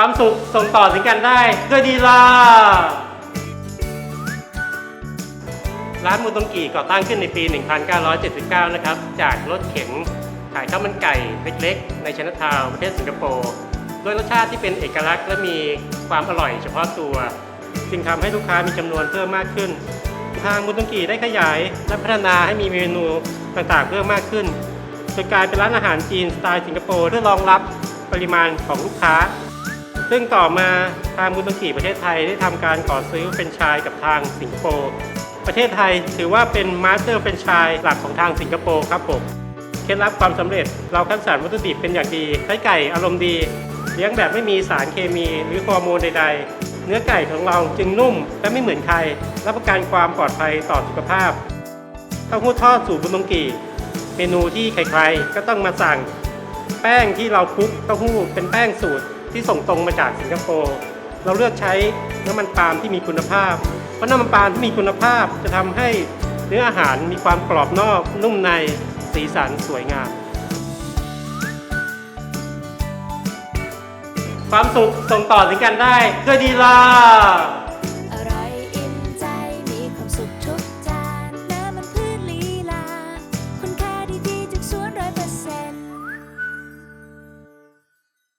ความสุขส่งต่อถึงกันได้ ด้วยดีลาร้านมูตงกีก่อตั้งขึ้นในปี 1979 นะครับ จากรถเข็นขายข้าวมันไก่เล็กๆ ในชนทาวประเทศสิงคโปร์โดยรสชาติที่เป็นเอกลักษณ์และมีความอร่อยเฉพาะตัว จึงทำให้ลูกค้ามีจำนวนเพิ่มมากขึ้น ทางมูตงกีได้ขยายและพัฒนาให้มีเมนูต่างๆ เพิ่มมากขึ้นจนกลายเป็นร้านอาหารจีนสไตล์สิงคโปร์เพื่อรองรับปริมาณของลูกค้า ซึ่งต่อมาทางมูลนิธิประเทศไทยได้ทำการขอซื้อแฟรนชส์กับทางสิงคโปร์ประเทศไทยถือว่าเป็นมาสเตอร์แฟรนชส์หลักของทางสิงคโปร์ครับผมเคล็ดลับความสำเร็จเราคัดสรรวัตถุดิบเป็นอย่างดีใช้ไก่อารมณ์ดี เลี้ยงแบบไม่มีสารเคมีหรือฮอร์โมนใดๆ เนื้อไก่ของเราจึงนุ่มและไม่เหมือนใครรับประกันความปลอดภัยต่อสุขภาพเต้าหู้ทอดสูตรบุญลงกีเมนูที่ใครๆก็ต้องมาสั่ง แป้งที่เราคลุกเต้าหู้เป็นแป้งสูตร ที่ส่งตรงมาจากสิงคโปร์เราเลือกใช้น้ำมันปาล์มที่มีคุณภาพ เพราะน้ำมันปาล์มที่มีคุณภาพจะทำให้เนื้ออาหารมีความกรอบนอกนุ่มในสีสันสวยงาม ความสุขส่งต่อถึงกันได้ด้วยดีลา